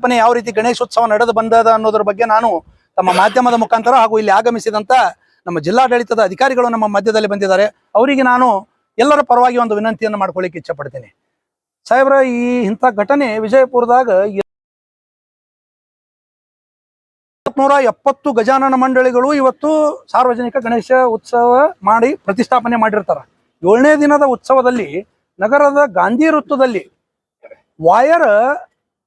ಪ್ರತಿಷ್ಠಾಪನೆ ಯಾವ ರೀತಿ ಗಣೇಶೋತ್ಸವ ನಡೆದು ಬಂದದ ಅನ್ನೋದ್ರ ಬಗ್ಗೆ ನಾನು ತಮ್ಮ ಮಾಧ್ಯಮದ ಮುಖಾಂತರ ಹಾಗೂ ಇಲ್ಲಿ ಆಗಮಿಸಿದಂತ ನಮ್ಮ ಜಿಲ್ಲಾಡಳಿತದ ಅಧಿಕಾರಿಗಳು ನಮ್ಮ ಮಧ್ಯದಲ್ಲಿ ಬಂದಿದ್ದಾರೆ. ಅವರಿಗೆ ನಾನು ಎಲ್ಲರ ಪರವಾಗಿ ಒಂದು ವಿನಂತಿಯನ್ನು ಮಾಡ್ಕೊಳ್ಳಿಕ್ಕೆ ಇಚ್ಛೆ ಪಡ್ತೀನಿ ಸಾಹೇಬ್ರ, ಈ ಇಂಥ ಘಟನೆ ವಿಜಯಪುರದಾಗ ನೂರ ಎಪ್ಪತ್ತು ಗಜಾನನ ಮಂಡಳಿಗಳು ಇವತ್ತು ಸಾರ್ವಜನಿಕ ಗಣೇಶ ಉತ್ಸವ ಮಾಡಿ ಪ್ರತಿಷ್ಠಾಪನೆ ಮಾಡಿರ್ತಾರ. ಏಳನೇ ದಿನದ ಉತ್ಸವದಲ್ಲಿ ನಗರದ ಗಾಂಧಿ ವೃತ್ತದಲ್ಲಿ ವಾಯರ್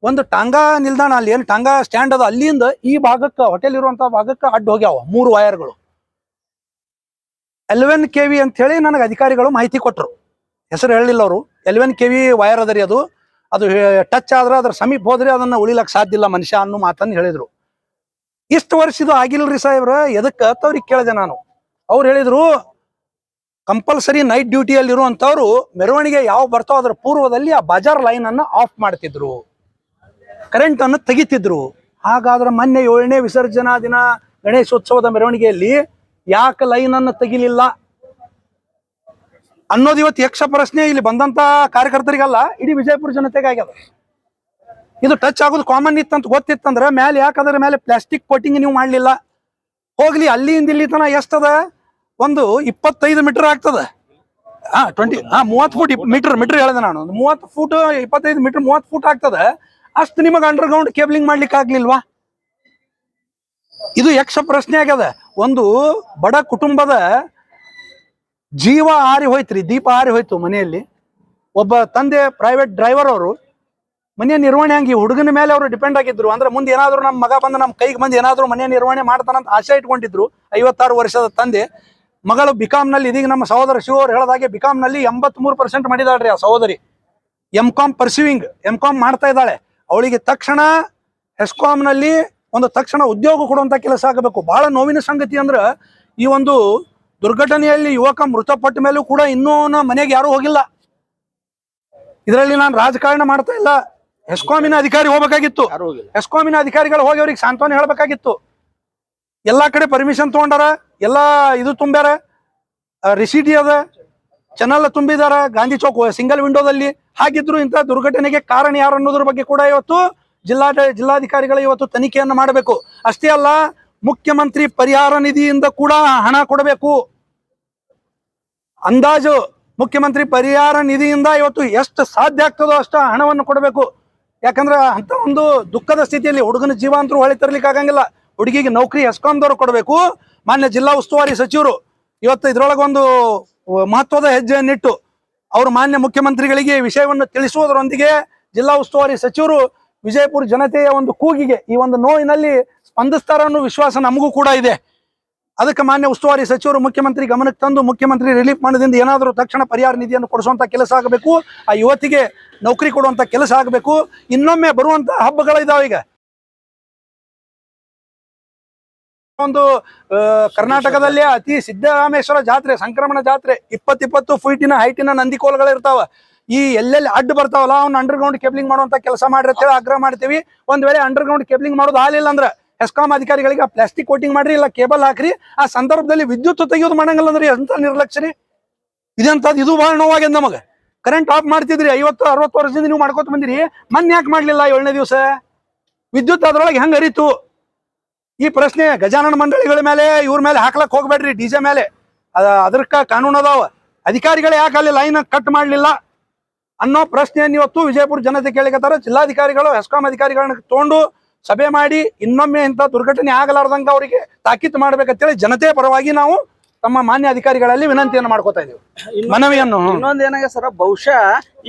ಒಂದು ಟಾಂಗಾ ನಿಲ್ದಾಣ ಅಲ್ಲಿ, ಏನು ಟಾಂಗಾ ಸ್ಟ್ಯಾಂಡ್ ಅದ ಅಲ್ಲಿಂದ ಈ ಭಾಗಕ್ಕೆ ಹೋಟೆಲ್ ಇರುವಂತ ಭಾಗಕ್ಕೆ ಅಡ್ಡ ಹೋಗ್ಯಾವ ಮೂರು ವಯರ್ಗಳು ಎಲೆವೆನ್ ಕೆ ವಿ ಅಂತ ಹೇಳಿ ನನಗೆ ಅಧಿಕಾರಿಗಳು ಮಾಹಿತಿ ಕೊಟ್ಟರು ಹೆಸರು ಹೇಳಲಿಲ್ಲ ಅವರು. ಎಲೆವೆನ್ ಕೆ ವಿ ವೈರ್ ಅದರಿ ಅದು. ಅದು ಟಚ್ ಆದ್ರೆ ಅದ್ರ ಸಮೀಪ ಹೋದ್ರೆ ಅದನ್ನ ಉಳಿಲಕ್ ಸಾಧ್ಯ ಇಲ್ಲ ಮನುಷ್ಯ ಅನ್ನೋ ಮಾತನ್ನು ಹೇಳಿದ್ರು. ಇಷ್ಟು ವರ್ಷ ಇದು ಆಗಿಲ್ರಿ ಸಾಹೇಬ್ರ, ಎದಕ್ಕೆ ಅಂತವ್ರಿಗೆ ಕೇಳಿದೆ ನಾನು. ಅವ್ರು ಹೇಳಿದ್ರು ಕಂಪಲ್ಸರಿ ನೈಟ್ ಡ್ಯೂಟಿಯಲ್ಲಿ ಇರುವಂತವ್ರು ಮೆರವಣಿಗೆ ಯಾವ ಬರ್ತಾವ ಅದ್ರ ಪೂರ್ವದಲ್ಲಿ ಆ ಬಜಾರ್ ಲೈನ್ ಅನ್ನ ಆಫ್ ಮಾಡ್ತಿದ್ರು. ಕರೆಂಟ್ ಅನ್ನು ತೆಗಿತಿದ್ರು. ಹಾಗಾದ್ರೆ ಮೊನ್ನೆ ಏಳನೇ ವಿಸರ್ಜನಾ ದಿನ ಗಣೇಶೋತ್ಸವದ ಮೆರವಣಿಗೆಯಲ್ಲಿ ಯಾಕೆ ಲೈನ್ ಅನ್ನು ತೆಗಿಲಿಲ್ಲ? ಅನ್ನೋದು ಇವತ್ತು ಯಕ್ಷ ಪ್ರಶ್ನೆ ಇಲ್ಲಿ ಬಂದಂತ ಕಾರ್ಯಕರ್ತರಿಗಲ್ಲ, ಇಡೀ ವಿಜಯಪುರ ಜನತೆಗೆ ಆಗ್ಯದ. ಇದು ಟಚ್ ಆಗೋದು ಕಾಮನ್ ಇತ್ತಂತ ಗೊತ್ತಿತ್ತಂದ್ರೆ ಮೇಲೆ ಯಾಕೆ ಅದ್ರ ಮೇಲೆ ಪ್ಲಾಸ್ಟಿಕ್ ಕೋಟಿಂಗ್ ನೀವು ಮಾಡಲಿಲ್ಲ? ಹೋಗ್ಲಿ, ಅಲ್ಲಿಂದ ಇಲ್ಲಿ ತನ ಎಷ್ಟದ? ಒಂದು ಇಪ್ಪತ್ತೈದು ಮೀಟರ್ ಆಗ್ತದ. ಹಾ ಟ್ವೆಂಟಿ ಹಾ, ಮೂವತ್ತು ಫೂಟ್ ಮೀಟರ್ ಮೀಟರ್ ಹೇಳಿದೆ ನಾನು. ಮೂವತ್ತು ಫೂಟ್ ಇಪ್ಪತ್ತೈದು ಮೀಟರ್ ಮೂವತ್ತು ಫೂಟ್ ಆಗ್ತದ. ಅಷ್ಟು ನಿಮಗೆ ಅಂಡರ್ಗ್ರೌಂಡ್ ಕೇಬಲಿಂಗ್ ಮಾಡ್ಲಿಕ್ಕೆ ಆಗ್ಲಿಲ್ವಾ? ಇದು ಯಕ್ಷ ಪ್ರಶ್ನೆ ಆಗ್ಯದ. ಒಂದು ಬಡ ಕುಟುಂಬದ ಜೀವ ಆರಿ ಹೋಯ್ತ್ರಿ, ದೀಪ ಆರಿ ಹೋಯ್ತು ಮನೆಯಲ್ಲಿ. ಒಬ್ಬ ತಂದೆ ಪ್ರೈವೇಟ್ ಡ್ರೈವರ್ ಅವರು ಮನೆಯ ನಿರ್ವಹಣೆ ಹಂಗೆ ಹುಡುಗನ ಮೇಲೆ ಅವರು ಡಿಪೆಂಡ್ ಆಗಿದ್ರು. ಅಂದ್ರೆ ಮುಂದೆ ಏನಾದ್ರು ನಮ್ಮ ಮಗ ಬಂದು ನಮ್ಮ ಕೈಗೆ ಬಂದು ಏನಾದ್ರು ಮನೆಯ ನಿರ್ವಹಣೆ ಮಾಡ್ತಾನಂತ ಆಶೆ ಇಟ್ಕೊಂಡಿದ್ರು ಐವತ್ತಾರು ವರ್ಷದ ತಂದೆ. ಮಗಳು ಬಿಕಾಮ್ನಲ್ಲಿ ಇದೀಗ ನಮ್ಮ ಸಹೋದರ ಶಿವ ಅವ್ರು ಹೇಳದಾಗೆ ಬಿಕಾಮ್ನಲ್ಲಿ ನಲ್ಲಿ ಎಂಬತ್ ಮೂರು ಪರ್ಸೆಂಟ್ ಮಾಡಿದಾಳ್ರಿ ಆ ಸಹೋದರಿ. M com pursuing M com ಮಾಡ್ತಾ ಇದ್ದಾಳೆ. ಅವಳಿಗೆ ತಕ್ಷಣ ಎಸ್ಕಾಮ್ನಲ್ಲಿ ಒಂದು ತಕ್ಷಣ ಉದ್ಯೋಗ ಕೊಡುವಂತ ಕೆಲಸ ಆಗಬೇಕು. ಬಹಳ ನೋವಿನ ಸಂಗತಿ ಅಂದ್ರ ಈ ಒಂದು ದುರ್ಘಟನೆಯಲ್ಲಿ ಯುವಕ ಮೃತಪಟ್ಟ ಮೇಲೂ ಕೂಡ ಇನ್ನೂ ಮನೆಗೆ ಯಾರು ಹೋಗಿಲ್ಲ. ಇದರಲ್ಲಿ ನಾನು ರಾಜಕಾರಣ ಮಾಡ್ತಾ ಇಲ್ಲ. ಎಸ್ಕಾಮಿನ ಅಧಿಕಾರಿ ಹೋಗ್ಬೇಕಾಗಿತ್ತು. ಎಸ್ಕಾಮಿನ ಅಧಿಕಾರಿಗಳು ಹೋಗಿ ಅವ್ರಿಗೆ ಸಾಂತ್ವನ ಹೇಳ್ಬೇಕಾಗಿತ್ತು. ಎಲ್ಲಾ ಕಡೆ ಪರ್ಮಿಷನ್ ತಗೊಂಡಾರ ಎಲ್ಲಾ ಇದು ತುಂಬ್ಯಾರ ರಿಸಿಟಿ ಅದ. ಚಾನಲ್ ತುಂಬಿದಾರ, ಗಾಂಧಿ ಚೌಕ್ ಸಿಂಗಲ್ ವಿಂಡೋದಲ್ಲಿ ಹಾಗಿದ್ರು ಇಂಥ ದುರ್ಘಟನೆಗೆ ಕಾರಣ ಯಾರು ಅನ್ನೋದ್ರ ಬಗ್ಗೆ ಕೂಡ ಇವತ್ತು ಜಿಲ್ಲಾ ಜಿಲ್ಲಾಧಿಕಾರಿಗಳು ಇವತ್ತು ತನಿಖೆಯನ್ನು ಮಾಡಬೇಕು. ಅಷ್ಟೇ ಅಲ್ಲ, ಮುಖ್ಯಮಂತ್ರಿ ಪರಿಹಾರ ನಿಧಿಯಿಂದ ಕೂಡ ಹಣ ಕೊಡಬೇಕು. ಅಂದಾಜು, ಮುಖ್ಯಮಂತ್ರಿ ಪರಿಹಾರ ನಿಧಿಯಿಂದ ಇವತ್ತು ಎಷ್ಟು ಸಾಧ್ಯ ಆಗ್ತದೋ ಅಷ್ಟು ಹಣವನ್ನು ಕೊಡಬೇಕು. ಯಾಕಂದ್ರೆ ಅಂತ ಒಂದು ದುಃಖದ ಸ್ಥಿತಿಯಲ್ಲಿ ಹುಡುಗನ ಜೀವ ಅಂತರೂ ಹೊಳಿ ತರ್ಲಿಕ್ಕೆ ಆಗಂಗಿಲ್ಲ. ಹುಡುಗಿಗೆ ನೌಕರಿ ಎಸ್ಕಾಂದವ್ರು ಕೊಡಬೇಕು. ಮಾನ್ಯ ಜಿಲ್ಲಾ ಉಸ್ತುವಾರಿ ಸಚಿವರು, ಇವತ್ತು ಇದ್ರೊಳಗೆ ಒಂದು ಮಹತ್ವದ ಹೆಜ್ಜೆಯನ್ನಿಟ್ಟು ಅವರು ಮಾನ್ಯ ಮುಖ್ಯಮಂತ್ರಿಗಳಿಗೆ ವಿಷಯವನ್ನು ತಿಳಿಸುವುದರೊಂದಿಗೆ ಜಿಲ್ಲಾ ಉಸ್ತುವಾರಿ ಸಚಿವರು ವಿಜಯಪುರ ಜನತೆಯ ಒಂದು ಕೂಗಿಗೆ ಈ ಒಂದು ನೋವಿನಲ್ಲಿ ಸ್ಪಂದಿಸ್ತಾರ ಅನ್ನೋ ವಿಶ್ವಾಸ ನಮಗೂ ಕೂಡ ಇದೆ. ಅದಕ್ಕೆ ಮಾನ್ಯ ಉಸ್ತುವಾರಿ ಸಚಿವರು ಮುಖ್ಯಮಂತ್ರಿ ಗಮನಕ್ಕೆ ತಂದು ಮುಖ್ಯಮಂತ್ರಿ ರಿಲೀಫ್ ಮಾಡೋದ್ರಿಂದ ಏನಾದರೂ ತಕ್ಷಣ ಪರಿಹಾರ ನಿಧಿಯನ್ನು ಕೊಡಿಸುವಂಥ ಕೆಲಸ ಆಗಬೇಕು. ಆ ಯುವತಿಗೆ ನೌಕರಿ ಕೊಡುವಂಥ ಕೆಲಸ ಆಗಬೇಕು. ಇನ್ನೊಮ್ಮೆ ಬರುವಂಥ ಹಬ್ಬಗಳಿದಾವೆ ಈಗ. ಒಂದು ಕರ್ನಾಟಕದಲ್ಲಿ ಕರ್ನಾಟಕದಲ್ಲೇ ಅತಿ ಸಿದ್ದರಾಮೇಶ್ವರ ಜಾತ್ರೆ ಸಂಕ್ರಮಣ ಜಾತ್ರೆ ಇಪ್ಪತ್ ಇಪ್ಪತ್ತು ಫೀಟಿನ ಹೈಟಿನ ನಂದಿಕೋಲ್ಗಳಿರ್ತಾವ ಈ ಎಲ್ಲೆಲ್ಲಿ ಅಡ್ಡ ಬರ್ತಾವಲ್ಲ ಅವ್ನ ಅಂಡರ್ಗ್ರೌಂಡ್ ಕೇಬ್ಲಿಂಗ್ ಮಾಡುವಂತ ಕೆಲಸ ಮಾಡಿರ್ತೇವೆ ಆಗ್ರಹ ಮಾಡ್ತೀವಿ. ಒಂದ್ ವೇಳೆ ಅಂಡರ್ಗ್ರೌಂಡ್ ಕೇಬ್ಲಿಂಗ್ ಮಾಡೋದು ಆಗಲಿಲ್ಲ ಅಂದ್ರೆ ಎಸ್ಕಾಂ ಅಧಿಕಾರಿಗಳಿಗೆ ಪ್ಲಾಸ್ಟಿಕ್ ಕೋಟಿಂಗ್ ಮಾಡ್ರಿ ಇಲ್ಲ ಕೇಬಲ್ ಹಾಕ್ರಿ ಆ ಸಂದರ್ಭದಲ್ಲಿ ವಿದ್ಯುತ್ ತೆಗೆಯೋದು ಮಾಡಂಗಿಲ್ಲ ಅಂದ್ರೆ ಎಂತ ನಿರ್ಲಕ್ಷ್ಯ ರೀ ಇದಂತದ್? ಇದು ಬಹಳ ನೋವಾಗ್ಯದ ನಮಗೆ. ಕರೆಂಟ್ ಆಫ್ ಮಾಡ್ತಿದ್ರಿ ಐವತ್ತು ಅರವತ್ತು ವರ್ಷದಿಂದ ನೀವು ಮಾಡ್ಕೋತ ಬಂದಿರಿ ಮನ್ ಯಾಕೆ ಮಾಡ್ಲಿಲ್ಲ ಏಳನೇ ದಿವಸ? ವಿದ್ಯುತ್ ಅದ್ರೊಳಗೆ ಹೆಂಗ್ ಹರಿತು? ಈ ಪ್ರಶ್ನೆ ಗಜಾನನ ಮಂಡಳಿಗಳ ಮೇಲೆ ಇವ್ರ ಮೇಲೆ ಹಾಕ್ಲಕ್ ಹೋಗ್ಬೇಡ್ರಿ ಡಿಜೆ ಮೇಲೆ. ಅದ ಅದಕ್ಕ ಕಾನೂನು ಅದಾವ. ಅಧಿಕಾರಿಗಳು ಯಾಕೆ ಅಲ್ಲಿ ಲೈನ್ ಕಟ್ ಮಾಡಲಿಲ್ಲ ಅನ್ನೋ ಪ್ರಶ್ನೆಯನ್ನು ಇವತ್ತು ವಿಜಯಪುರ ಜನತೆ ಕೇಳಿಕತ್ತಾರ. ಜಿಲ್ಲಾಧಿಕಾರಿಗಳು ಹೆಸ್ಕಾಂ ಅಧಿಕಾರಿಗಳನ್ನ ತಗೊಂಡು ಸಭೆ ಮಾಡಿ ಇನ್ನೊಮ್ಮೆ ಇಂಥ ದುರ್ಘಟನೆ ಆಗಲಾರ್ದಂಗ ಅವರಿಗೆ ತಾಕೀತು ಮಾಡ್ಬೇಕಂತೇಳಿ ಜನತೆ ಪರವಾಗಿ ನಾವು ತಮ್ಮ ಮಾನ್ಯ ಅಧಿಕಾರಿಗಳಲ್ಲಿ ವಿನಂತಿಯನ್ನು ಮಾಡ್ಕೋತಾ ಇದೀವಿ. ಮನವಿಯನ್ನು. ಇನ್ನೊಂದ್ ಏನಾಗ ಸರ್ ಬಹುಶಃ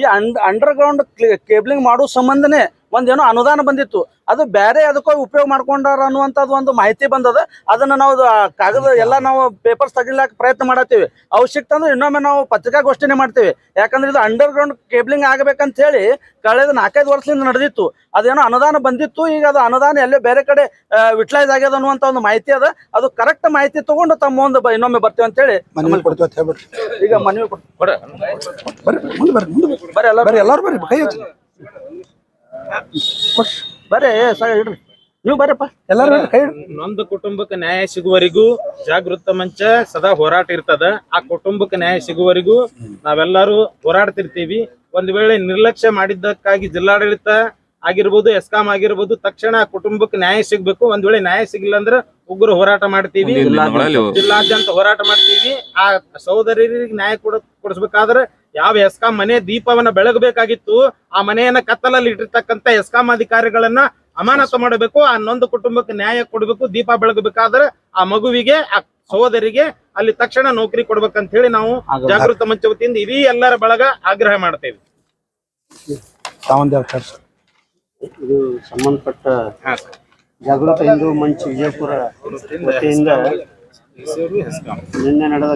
ಈ ಅಂಡರ್ ಗ್ರೌಂಡ್ ಕೇಬ್ಲಿಂಗ್ ಮಾಡೋ ಸಂಬಂಧನೇ ಒಂದೇನೋ ಅನುದಾನ ಬಂದಿತ್ತು. ಅದು ಬೇರೆ ಅದಕ್ಕೋ ಉಪಯೋಗ ಮಾಡ್ಕೊಂಡಾರ ಅನ್ನುವಂಥದ್ದು ಒಂದು ಮಾಹಿತಿ ಬಂದದ. ಅದನ್ನ ನಾವು ಕಾಗದ ಎಲ್ಲ ನಾವು ಪೇಪರ್ಸ್ ತೆಗಿಲಾಕ ಪ್ರಯತ್ನ ಮಾಡತ್ತೀವಿ. ಅವಶ್ಯಕತೆ ಅಂದ್ರೆ ಇನ್ನೊಮ್ಮೆ ನಾವು ಪತ್ರಿಕಾಗೋಷ್ಠಿನೇ ಮಾಡ್ತೀವಿ. ಯಾಕಂದ್ರೆ ಇದು ಅಂಡರ್ ಗ್ರೌಂಡ್ ಕೇಬ್ಲಿಂಗ್ ಆಗ್ಬೇಕಂತ ಹೇಳಿ ಕಳೆದ ನಾಲ್ಕೈದು ವರ್ಷದಿಂದ ನಡೆದಿತ್ತು. ಅದೇನೋ ಅನುದಾನ ಬಂದಿತ್ತು. ಈಗ ಅದು ಅನುದಾನ ಎಲ್ಲೇ ಬೇರೆ ಕಡೆ ವಿಟ್ಲೈಸ್ ಆಗ್ಯದ ಅನ್ನುವಂತ ಒಂದು ಮಾಹಿತಿ ಅದ. ಅದು ಕರೆಕ್ಟ್ ಮಾಹಿತಿ ತಗೊಂಡು ತಮ್ಮ ಒಂದು ಬ- ಇನ್ನೊಮ್ಮೆ ಬರ್ತೀವಿ ಅಂತ ಹೇಳಿ ಮನವಿ ಕೊಡ್ತೀವಿ ಅಂತ ಹೇಳ್ಬಿಟ್ರಿ. ಈಗ ಮನವಿ ಕೊಡ್ತೀವಿ. ಬರ್ರಿ ಎಲ್ಲರೂ ಬರ್ರಿ ಮುಂದೆ ಬರ್ರಿ. ಬರ್ರಿ ಎಲ್ಲ ಬರ್ರಿ ಎಲ್ಲಾರು ಬರ್ರಿ ಕೈ ಬರ್ರಿ ಸಾಗ ಇಡ್ರಿ. ನೀವು ಬರ್ರಿಪ್ಪ. ಎಲ್ಲಾರು ಕೈ ಹಿಡ್ರಿ. ನೊಂದು ಕುಟುಂಬಕ್ಕೆ ನ್ಯಾಯ ಸಿಗುವವರೆಗೂ ಜಾಗೃತ ಮಂಚ ಸದಾ ಹೋರಾಟ ಇರ್ತದ. ಆ ಕುಟುಂಬಕ್ಕೆ ನ್ಯಾಯ ಸಿಗುವವರೆಗೂ ನಾವೆಲ್ಲರೂ ಹೋರಾಡ್ತಿರ್ತೀವಿ. ಒಂದ್ ವೇಳೆ ನಿರ್ಲಕ್ಷ್ಯ ಮಾಡಿದ್ದಕ್ಕಾಗಿ ಜಿಲ್ಲಾಡಳಿತ ಆಗಿರ್ಬೋದು ಎಸ್ಕಾಂ ಆಗಿರ್ಬೋದು ತಕ್ಷಣ ಆ ಕುಟುಂಬಕ್ಕೆ ನ್ಯಾಯ ಸಿಗ್ಬೇಕು. ಒಂದ್ ವೇಳೆ ನ್ಯಾಯ ಸಿಗಲಿಲ್ಲ ಅಂದ್ರೆ ಉಗ್ರ ಹೋರಾಟ ಮಾಡ್ತೀವಿ. ಜಿಲ್ಲಾದ್ಯಂತ ಹೋರಾಟ ಮಾಡ್ತೀವಿ. ಆ ಸಹೋದರರಿಗೆ ನ್ಯಾಯ ಕೊಡ ಕೊಡಿಸ್ಬೇಕಾದ್ರೆ ಯಾವ ಎಸ್ಕಾಂ ಮನೆ ದೀಪವನ್ನ ಬೆಳಗಬೇಕಾಗಿತ್ತು ಆ ಮನೆಯನ್ನ ಕತ್ತಲಲ್ಲಿ ಇಟ್ಟಿರ್ತಕ್ಕಂತ ಎಸ್ಕಾಂ ಅಧಿಕಾರಿಗಳನ್ನ ಅಮಾನತು ಮಾಡಬೇಕು ಆ ನೊಂದು ಕುಟುಂಬಕ್ಕೆ ನ್ಯಾಯ ಕೊಡಬೇಕು ದೀಪ ಬೆಳಗಬೇಕಾದ್ರೆ ಆ ಮಗುವಿಗೆ ಆ ಸಹೋದರಿಗೆ ಅಲ್ಲಿ ತಕ್ಷಣ ನೌಕರಿ ಕೊಡ್ಬೇಕಂತ ಹೇಳಿ ನಾವು ಜಾಗೃತ ಮಂಚ ವತಿಯಿಂದ ಇಡೀ ಎಲ್ಲರ ಬಳಗ ಆಗ್ರಹ ಮಾಡ್ತೇವೆ. ಇದು ಸಂಬಂಧಪಟ್ಟ ಜಾಗೃತ ಹಿಂದೂ ಮಂಚ್ ವಿಜಯಪುರ ವತಿಯಿಂದ ನಿನ್ನೆ ನಡೆದ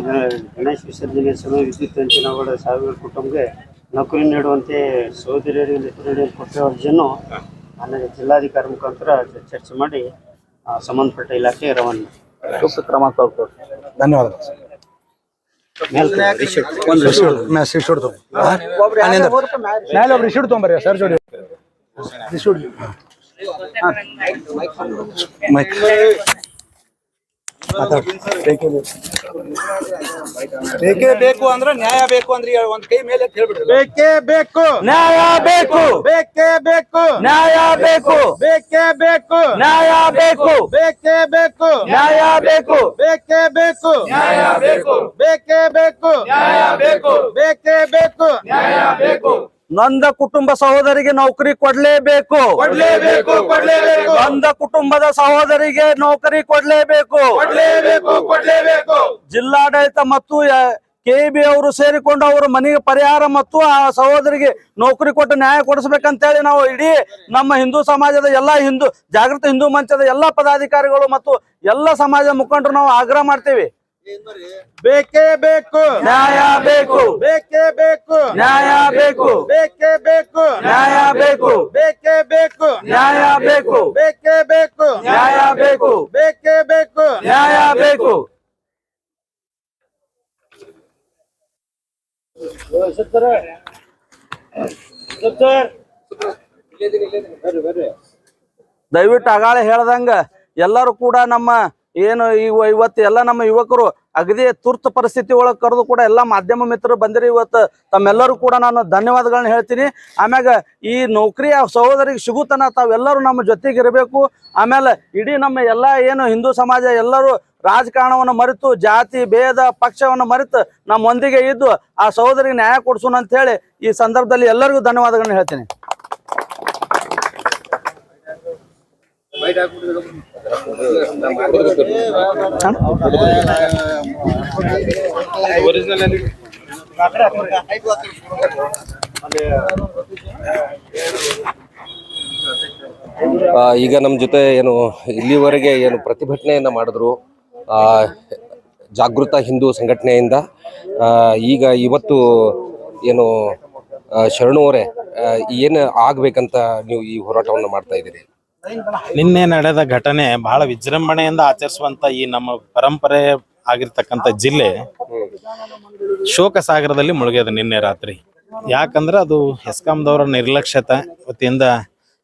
ಗಣೇಶ ವಿಸರ್ಜನೆ ಸಮಯ ವಿದ್ಯುತ್ ಹಂಚಿನಗಳ ಸಾವಿರ ಕುಟುಂಬಕ್ಕೆ ನೌಕರಿ ನೀಡುವಂತೆ ಸಹೋದರಿಯರಿಗೆ ಮಿತ್ರರಿಗೆ ಕೊಟ್ಟರೆ ಅರ್ಜಿಯನ್ನು ಆಮೇಲೆ ಜಿಲ್ಲಾಧಿಕಾರಿ ಮುಖಾಂತರ ಚರ್ಚೆ ಮಾಡಿ ಸಂಬಂಧಪಟ್ಟ ಇಲಾಖೆ ರವಾನೆ ಸೂಕ್ತ ಕ್ರಮ ಧನ್ಯವಾದ ಧನ್ಯವಾದಗಳು. ಮೇಲೆ ಒಬ್ರು ರಿಸೀಟ್ ತೊಗೊಂಬರ್ರಿ ಸರ್ ಜೋಡಿ. Receipt mic. ಬೇಕೇ ಬೇಕು ಅಂದ್ರೆ ನ್ಯಾಯ ಬೇಕು ಅಂದ್ರೆ ಒಂದ್ ಕೈ ಮೇಲೆ ಹೇಳ್ಬಿಡ್ರಿ ಬೇಕೇ ಬೇಕು. ನ್ಯಾಯ ಬೇಕು. ಬೇಕೇ ಬೇಕು. ನ್ಯಾಯ ಬೇಕು. ಬೇಕೇ ಬೇಕು. ನ್ಯಾಯ ಬೇಕು. ಬೇಕೇ ಬೇಕು. ನ್ಯಾಯ ಬೇಕು. ಬೇಕೇ ಬೇಕು. ನ್ಯಾಯ ಬೇಕು. ಬೇಕೇ ಬೇಕು. ನ್ಯಾಯ ಬೇಕು. ಬೇಕೇ ಬೇಕು. ನ್ಯಾಯ ಬೇಕು. ನೊಂದ ಕುಟುಂಬ ಸಹೋದರಿಗೆ ನೌಕರಿ ಕೊಡ್ಲೇಬೇಕು. ಕೊಡ್ಲೇಬೇಕು ಕೊಡ್ಲೇಬೇಕು. ನೊಂದ ಕುಟುಂಬದ ಸಹೋದರಿಗೆ ನೌಕರಿ ಕೊಡ್ಲೇಬೇಕು. ಕೊಡ್ಲೇಬೇಕು ಕೊಡ್ಲೇಬೇಕು. ಜಿಲ್ಲಾಡಳಿತ ಮತ್ತು ಕೆಬಿ ಅವರು ಸೇರಿಕೊಂಡು ಅವರು ಮನೆಗೆ ಪರಿಹಾರ ಮತ್ತು ಆ ಸಹೋದರಿಗೆ ನೌಕರಿ ಕೊಟ್ಟು ನ್ಯಾಯ ಕೊಡಿಸ್ಬೇಕಂತೇಳಿ ನಾವು ಇಡೀ ನಮ್ಮ ಹಿಂದೂ ಸಮಾಜದ ಎಲ್ಲಾ ಹಿಂದೂ ಜಾಗೃತ ಹಿಂದೂ ಮಂಚದ ಎಲ್ಲಾ ಪದಾಧಿಕಾರಿಗಳು ಮತ್ತು ಎಲ್ಲ ಸಮಾಜದ ಮುಖಂಡರು ನಾವು ಆಗ್ರಹ ಮಾಡ್ತೇವೆ. ಬೇಕೇ ಬೇಕು. ನ್ಯಾಯ ಬೇಕು ಬೇಕೇ ಬೇಕು ನ್ಯಾಯ ಬೇಕು ಬೇಕೇ ಬೇಕು ನ್ಯಾಯ ಬೇಕು ಬೇಕೇ ಬೇಕು ನ್ಯಾಯ ಬೇಕು ಬೇಕೇ ಬೇಕು ನ್ಯಾಯ ಬೇಕು ಬೇಕೇ ಬೇಕು ನ್ಯಾಯ ಬೇಕು ದಯವಿಟ್ಟು ಅಗಾಳೆ ಹೇಳ್ದಂಗ ಎಲ್ಲರೂ ಕೂಡ ನಮ್ಮ ಏನು ಇವ ಇವತ್ತು ಎಲ್ಲ ನಮ್ಮ ಯುವಕರು ಅಗದಿ ತುರ್ತು ಪರಿಸ್ಥಿತಿ ಒಳಗೆ ಕರೆದು ಕೂಡ ಎಲ್ಲ ಮಾಧ್ಯಮ ಮಿತ್ರರು ಬಂದಿರಿ. ಇವತ್ತು ತಮ್ಮೆಲ್ಲರೂ ಕೂಡ ನಾನು ಧನ್ಯವಾದಗಳನ್ನ ಹೇಳ್ತೀನಿ. ಆಮ್ಯಾಗ ಈ ನೌಕರಿ ಸಹೋದರಿಗೆ ಸಿಗುತನ ತಾವೆಲ್ಲರೂ ನಮ್ಮ ಜೊತೆಗೆ ಇರಬೇಕು. ಆಮೇಲೆ ಇಡೀ ನಮ್ಮ ಎಲ್ಲ ಏನು ಹಿಂದೂ ಸಮಾಜ ಎಲ್ಲರೂ ರಾಜಕಾರಣವನ್ನು ಮರೆತು, ಜಾತಿ, ಭೇದ, ಪಕ್ಷವನ್ನು ಮರೆತು ನಮ್ಮೊಂದಿಗೆ ಇದ್ದು ಆ ಸಹೋದರಿಗೆ ನ್ಯಾಯ ಕೊಡಿಸೋಣ ಅಂತ ಹೇಳಿ ಈ ಸಂದರ್ಭದಲ್ಲಿ ಎಲ್ಲರಿಗೂ ಧನ್ಯವಾದಗಳನ್ನ ಹೇಳ್ತೀನಿ. ಈಗ ನಮ್ಮ ಜೊತೆ ಏನು ಇಲ್ಲಿವರೆಗೆ ಏನು ಪ್ರತಿಭಟನೆಯನ್ನು ಮಾಡಿದ್ರು ಜಾಗೃತ ಹಿಂದೂ ಸಂಘಟನೆಯಿಂದ ಈಗ ಇವತ್ತು ಏನು ಶರಣು ಅವರೇ ಏನು ಆಗಬೇಕಂತ ನೀವು ಈ ಹೋರಾಟವನ್ನು ಮಾಡ್ತಾ ಇದ್ದೀರಿ? ನಿನ್ನೆ ನಡೆದ ಘಟನೆ ಬಹಳ ವಿಜೃಂಭಣೆಯಿಂದ ಆಚರಿಸುವಂತ ಈ ನಮ್ಮ ಪರಂಪರೆ ಆಗಿರ್ತಕ್ಕಂಥ ಜಿಲ್ಲೆ ಶೋಕ ಸಾಗರದಲ್ಲಿ ಮುಳುಗ್ಯದ ನಿನ್ನೆ ರಾತ್ರಿ. ಯಾಕಂದ್ರೆ ಅದು ಹೆಸ್ಕಾಂದವರ ನಿರ್ಲಕ್ಷ್ಯತೆ ವತಿಯಿಂದ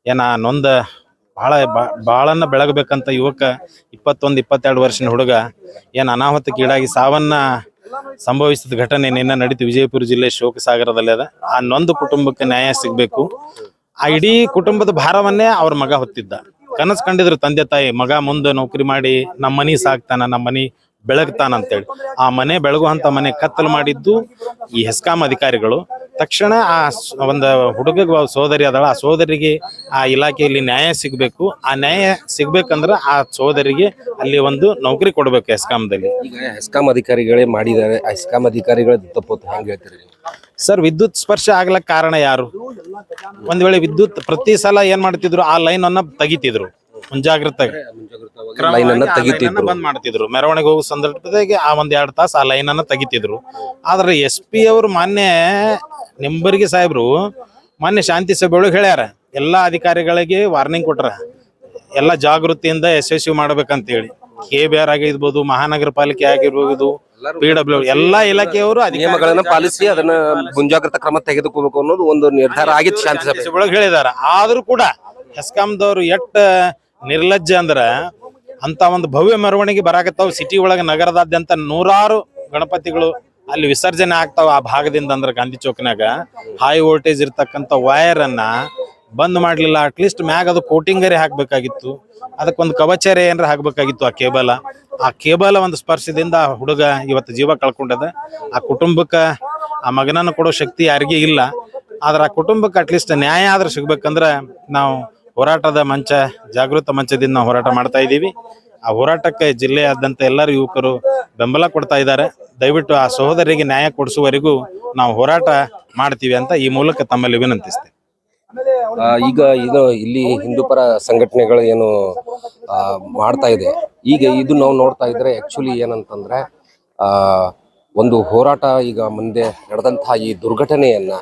ಏನ ನೊಂದ ಬಹಳ ಬಾಳನ್ನ ಬೆಳಗಬೇಕಂತ ಯುವಕ ಇಪ್ಪತ್ತೊಂದು, ಇಪ್ಪತ್ತೆರಡು ವರ್ಷದ ಹುಡುಗ ಏನ್ ಅನಾಹುತಕ್ಕೀಡಾಗಿ ಸಾವನ್ನ ಸಂಭವಿಸಿದ ಘಟನೆ ನಿನ್ನೆ ನಡೀತು. ವಿಜಯಪುರ ಜಿಲ್ಲೆ ಶೋಕಸಾಗರದಲ್ಲಿ ಅದ. ಆ ನೊಂದು ಕುಟುಂಬಕ್ಕೆ ನ್ಯಾಯ ಸಿಗ್ಬೇಕು. ಆ ಇಡೀ ಕುಟುಂಬದ ಭಾರವನ್ನೇ ಅವ್ರ ಮಗ ಹೊತ್ತಿದ್ದ. ಕನಸು ಕಂಡಿದ್ರು ತಂದೆ ತಾಯಿ, ಮಗ ಮುಂದೆ ನೌಕರಿ ಮಾಡಿ ನಮ್ಮ ಮನಿ ಸಾಕ್ತಾನ ನಮ್ಮ ಮನಿ ಬೆಳಗ್ತಾನ ಅಂತೇಳಿ ಆ ಮನೆ ಬೆಳಗುವಂಥ ಮನೆ ಕತ್ತಲು ಮಾಡಿದ್ದು ಈ ಹೆಸ್ಕಾಂ ಅಧಿಕಾರಿಗಳು. ತಕ್ಷಣ ಆ ಒಂದು ಹುಡುಗ ಸೋದರಿ ಅದಳ. ಆ ಸೋದರಿಗೆ ಆ ಇಲಾಖೆಯಲ್ಲಿ ನ್ಯಾಯ ಸಿಗಬೇಕು. ಆ ನ್ಯಾಯ ಸಿಗ್ಬೇಕಂದ್ರೆ ಆ ಸೋದರಿಗೆ ಅಲ್ಲಿ ಒಂದು ನೌಕರಿ ಕೊಡಬೇಕು ಹೆಸ್ಕಾಂದಲ್ಲಿ. ಹೆಸ್ಕಾಂ ಅಧಿಕಾರಿಗಳೇ ಮಾಡಿದ್ದಾರೆ. ಆ ಹೆಸ್ಕಾಂ ಅಧಿಕಾರಿಗಳ ತಪ್ಪು ಹಂಗೆ ಹೆಂಗ್ ಹೇಳ್ತೀರಿ ಸರ್ ವಿದ್ಯುತ್ ಸ್ಪರ್ಶ ಆಗ್ಲಕ್ಕೆ ಕಾರಣ ಯಾರು? ಒಂದ್ ವೇಳೆ ವಿದ್ಯುತ್ ಪ್ರತಿ ಸಲ ಏನ್ ಮಾಡ್ತಿದ್ರು ಆ ಲೈನ್ ಅನ್ನ ತೆಗಿತಿದ್ರು. ಮುಂಜಾಗ್ರತೆ ಲೈನ್ ಅನ್ನ ತೆಗಿತಿದ್ರು. ಬಂದ್ ಮಾಡ್ತಿದ್ರು. ಮೆರವಣಿಗೆ ಹೋಗೋ ಸಂದರ್ಭದಾಗ ಆ ಒಂದ್ ಎರಡ್ ತಾಸ ಆ ಲೈನ್ ಅನ್ನ ತೆಗಿತಿದ್ರು. ಆದ್ರೆ ಎಸ್ ಪಿ ಅವರು ಮಾನ್ಯ ನಿಂಬರ್ಗಿ ಸಾಹೇಬ್ರು ಮಾನ್ಯ ಶಾಂತಿ ಸಭೆ ಒಳಗೆ ಹೇಳ್ಯಾರ ಎಲ್ಲಾ ಅಧಿಕಾರಿಗಳಿಗೆ ವಾರ್ನಿಂಗ್ ಕೊಟ್ರ ಎಲ್ಲ ಜಾಗೃತಿಯಿಂದ ಯಶಸ್ವಿ ಮಾಡ್ಬೇಕಂತ ಹೇಳಿ. ಕೆ ಬಿ ಆರ್ ಆಗಿರ್ಬೋದು ಮಹಾನಗರ ಪಾಲಿಕೆ ಆಗಿರ್ಬೋದು ಪಿ ಡಬ್ಲ್ಯೂ ಎಲ್ಲಾ ಇಲಾಖೆಯವರು ನಿಯಮಗಳನ್ನ ಪಾಲಿಸಿ ಅದನ್ನ ಮುಂಜಾಗ್ರತಾ ಕ್ರಮ ತೆಗೆದುಕೋಬೇಕು ಅನ್ನೋದು ಒಂದು ನಿರ್ಧಾರ ಆಗಿತ್ತು ಶಾಂತಿ ಸಭೆ ಒಳಗೆ ಹೇಳಿದಾರ. ಆದ್ರೂ ಕೂಡ ಹೆಸ್ಕಾಂದವರು ಎಷ್ಟ ನಿರ್ಲಜ್ಜ ಅಂದ್ರ ಅಂತ ಒಂದು ಭವ್ಯ ಮೆರವಣಿಗೆ ಬರಾಕತ್ತಾವ ಸಿಟಿ ಒಳಗ ನಗರದಾದ್ಯಂತ ನೂರಾರು ಗಣಪತಿಗಳು ಅಲ್ಲಿ ವಿಸರ್ಜನೆ ಆಗ್ತಾವ ಆ ಭಾಗದಿಂದ ಅಂದ್ರ ಗಾಂಧಿ ಚೌಕ್ನಾಗ ಹೈ ವೋಲ್ಟೇಜ್ ಇರ್ತಕ್ಕಂಥ ವೈರ್ ಅನ್ನ ಬಂದ್ ಮಾಡ್ಲಿಲ್ಲ ಅಟ್ಲೀಸ್ಟ್ ಮ್ಯಾಗ ಅದು ಕೋಟಿಂಗರಿ ಹಾಕ್ಬೇಕಾಗಿತ್ತು. ಅದಕ್ಕೊಂದು ಕವಚರೆ ಏನಾರ ಹಾಕ್ಬೇಕಾಗಿತ್ತು ಆ ಕೇಬಲ. ಆ ಕೇಬಲ ಒಂದು ಸ್ಪರ್ಶದಿಂದ ಆ ಹುಡುಗ ಇವತ್ತು ಜೀವ ಕಳ್ಕೊಂಡದ. ಆ ಕುಟುಂಬಕ್ಕೆ ಆ ಮಗನನ್ನು ಕೊಡೋ ಶಕ್ತಿ ಯಾರಿಗೂ ಇಲ್ಲ. ಆದ್ರೆ ಆ ಕುಟುಂಬಕ್ಕೆ ಅಟ್ಲೀಸ್ಟ್ ನ್ಯಾಯ ಆದ್ರೆ ಸಿಗ್ಬೇಕಂದ್ರೆ ನಾವು ಹೋರಾಟದ ಮಂಚ, ಜಾಗೃತ ಮಂಚದಿಂದ ಹೋರಾಟ ಮಾಡ್ತಾ ಇದ್ದೀವಿ. ಆ ಹೋರಾಟಕ್ಕೆ ಜಿಲ್ಲೆಯಾದ್ಯಂತ ಎಲ್ಲರ ಯುವಕರು ಬೆಂಬಲ ಕೊಡ್ತಾ ಇದ್ದಾರೆ. ದಯವಿಟ್ಟು ಆ ಸಹೋದರಿಗೆ ನ್ಯಾಯ ಕೊಡಿಸುವವರೆಗೂ ನಾವು ಹೋರಾಟ ಮಾಡ್ತೀವಿ ಅಂತ ಈ ಮೂಲಕ ತಮ್ಮಲ್ಲಿ ವಿನಂತಿಸ್ತೇವೆ ಈಗ ಇದು ಇಲ್ಲಿ ಹಿಂದೂಪರ ಸಂಘಟನೆಗಳು ಏನು ಮಾಡ್ತಾ ಇದೆ. ಈಗ ಇದು ನಾವು ನೋಡ್ತಾ ಇದ್ರೆ ಆಕ್ಚುಲಿ ಏನಂತಂದ್ರೆ ಒಂದು ಹೋರಾಟ ಈಗ ಮುಂದೆ ನಡೆದಂತಹ ಈ ದುರ್ಘಟನೆಯನ್ನ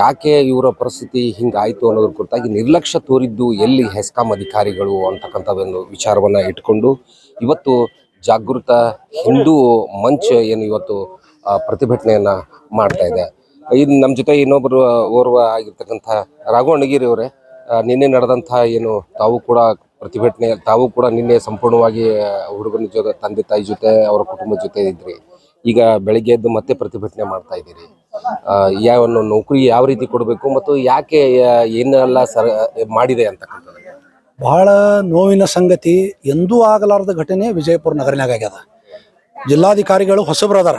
ಯಾಕೆ ಇವರ ಪರಿಸ್ಥಿತಿ ಹಿಂಗಾಯ್ತು ಅನ್ನೋದ್ರ ಕುರಿತಾಗಿ ನಿರ್ಲಕ್ಷ್ಯ ತೋರಿದ್ದು ಎಲ್ಲಿ ಹೆಸ್ಕಾಂ ಅಧಿಕಾರಿಗಳು ಅಂತಕ್ಕಂಥ ಒಂದು ವಿಚಾರವನ್ನ ಇಟ್ಕೊಂಡು ಇವತ್ತು ಜಾಗೃತ ಹಿಂದೂ ಮಂಚ್ ಏನು ಇವತ್ತು ಪ್ರತಿಭಟನೆಯನ್ನು ಮಾಡ್ತಾ ಇದೆ. ಇದು ನಮ್ಮ ಜೊತೆ ಇನ್ನೊಬ್ಬರು ಓರ್ವ ಆಗಿರ್ತಕ್ಕಂಥ ರಾಘು ಅಣಗಿರಿ ಅವರೇ. ನಿನ್ನೆ ನಡೆದಂಥ ಏನು ತಾವು ಕೂಡ ಪ್ರತಿಭಟನೆ, ತಾವು ಕೂಡ ನಿನ್ನೆ ಸಂಪೂರ್ಣವಾಗಿ ಹುಡುಗನ ಜೊತೆ, ತಂದೆ ತಾಯಿ ಜೊತೆ, ಅವರ ಕುಟುಂಬದ ಜೊತೆ ಇದ್ರಿ. ಈಗ ಬೆಳಿಗ್ಗೆ ಎದ್ದು ಮತ್ತೆ ಪ್ರತಿಭಟನೆ ಮಾಡ್ತಾ ಇದ್ದೀರಿ. ಯಾವ ನೌಕರಿ ಯಾವ ರೀತಿ ಕೊಡಬೇಕು ಮತ್ತು ಯಾಕೆ ಏನೆಲ್ಲ ಸರ, ಮಾಡಿದೆ ಅಂತಕ್ಕಂಥದ್ದು? ಬಹಳ ನೋವಿನ ಸಂಗತಿ ಎಂದೂ ಆಗಲಾರದ ಘಟನೆ ವಿಜಯಪುರ ನಗರನಾಗ ಆಗ್ಯದ. ಜಿಲ್ಲಾಧಿಕಾರಿಗಳು ಹೊಸಬ್ರು ಅದಾರ.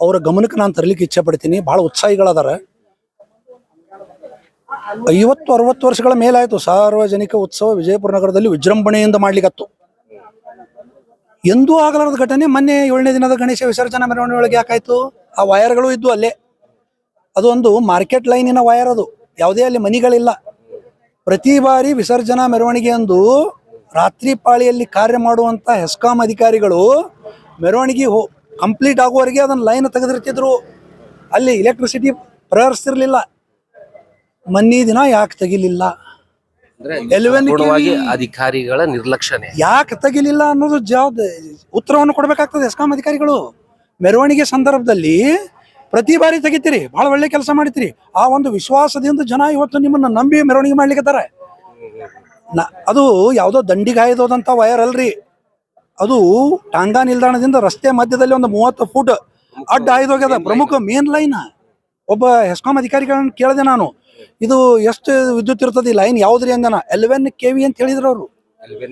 ಅವರ ಗಮನಕ್ಕೆ ನಾನು ತರಲಿಕ್ಕೆ ಇಚ್ಛೆ ಪಡ್ತೀನಿ. ಬಹಳ ಉತ್ಸಾಹಿಗಳದಾರ. ಐವತ್ತು, ಅರವತ್ತು ವರ್ಷಗಳ ಮೇಲಾಯ್ತು ಸಾರ್ವಜನಿಕ ಉತ್ಸವ ವಿಜಯಪುರ ನಗರದಲ್ಲಿ ವಿಜೃಂಭಣೆಯಿಂದ ಮಾಡ್ಲಿಕ್ಕತ್ತು ಎಂದೂ ಆಗಲಾರದ ಘಟನೆ ಮೊನ್ನೆ ಏಳನೇ ದಿನದ ಗಣೇಶ ವಿಸರ್ಜನಾ ಮೆರವಣಿಗೆ ಯಾಕಾಯ್ತು? ಆ ವಯರ್ಗಳು ಇದ್ದು ಅಲ್ಲೇ. ಅದು ಒಂದು ಮಾರ್ಕೆಟ್ ಲೈನಿನ ವಯರ್ ಅದು. ಯಾವುದೇ ಅಲ್ಲಿ ಮನಿಗಳಿಲ್ಲ. ಪ್ರತಿ ಬಾರಿ ವಿಸರ್ಜನಾ ಮೆರವಣಿಗೆಯಂದು ರಾತ್ರಿ ಪಾಳಿಯಲ್ಲಿ ಕಾರ್ಯ ಮಾಡುವಂತ ಹೆಸ್ಕಾಂ ಅಧಿಕಾರಿಗಳು ಮೆರವಣಿಗೆ ಹೋ ಕಂಪ್ಲೀಟ್ ಆಗುವವರೆಗೆ ಅದನ್ನ ಲೈನ್ ತೆಗೆದಿರ್ತಿದ್ರು. ಅಲ್ಲಿ ಎಲೆಕ್ಟ್ರಿಸಿಟಿ ಪ್ರಹರಿಸ್ತಿರ್ಲಿಲ್ಲ. ಮನ್ನಿ ದಿನ ಯಾಕೆ ತೆಗಿಲಿಲ್ಲ? ಅಧಿಕಾರಿಗಳ ನಿರ್ಲಕ್ಷ್ಯ ಯಾಕೆ ತೆಗಿಲಿಲ್ಲ ಅನ್ನೋದು ಜವಾಬ್ದಾರಿ ಉತ್ತರವನ್ನು ಕೊಡಬೇಕಾಗ್ತದೆ ಎಸ್ಕಾಂ ಅಧಿಕಾರಿಗಳು. ಮೆರವಣಿಗೆ ಸಂದರ್ಭದಲ್ಲಿ ಪ್ರತಿ ಬಾರಿ ತೆಗಿತೀರಿ ಬಹಳ ಒಳ್ಳೆ ಕೆಲಸ ಮಾಡಿತೀರಿ. ಆ ಒಂದು ವಿಶ್ವಾಸದಿಂದ ಜನ ಇವತ್ತು ನಿಮ್ಮನ್ನ ನಂಬಿ ಮೆರವಣಿಗೆ ಮಾಡ್ಲಿಕ್ಕೆ ನ ಅದು ಯಾವುದೋ ದಂಡಿಗೆ ವೈರ್ ವಯರ್ ಅಲ್ರಿ. ಅದು ಟಾಂಗಾ ನಿಲ್ದಾಣದಿಂದ ರಸ್ತೆ ಮಧ್ಯದಲ್ಲಿ ಒಂದು ಮೂವತ್ತು ಫೂಟ್ ಅಡ್ಡ ಹಾಯ್ದೋಗ್ಯದ ಪ್ರಮುಖ ಮೇನ್ ಲೈನ್ ಒಬ್ಬ ಹೆಸ್ಕಾಂ ಅಧಿಕಾರಿಗಳನ್ನ ಕೇಳಿದೆ ನಾನು. ಇದು ಎಷ್ಟು ವಿದ್ಯುತ್ ಇರ್ತದೆ ಈ ಲೈನ್ ಯಾವ್ದ್ರಿ ಅಂದನ ಎಲೆವೆನ್ ಕೆ ವಿ ಅಂತ ಹೇಳಿದ್ರು ಅವರು.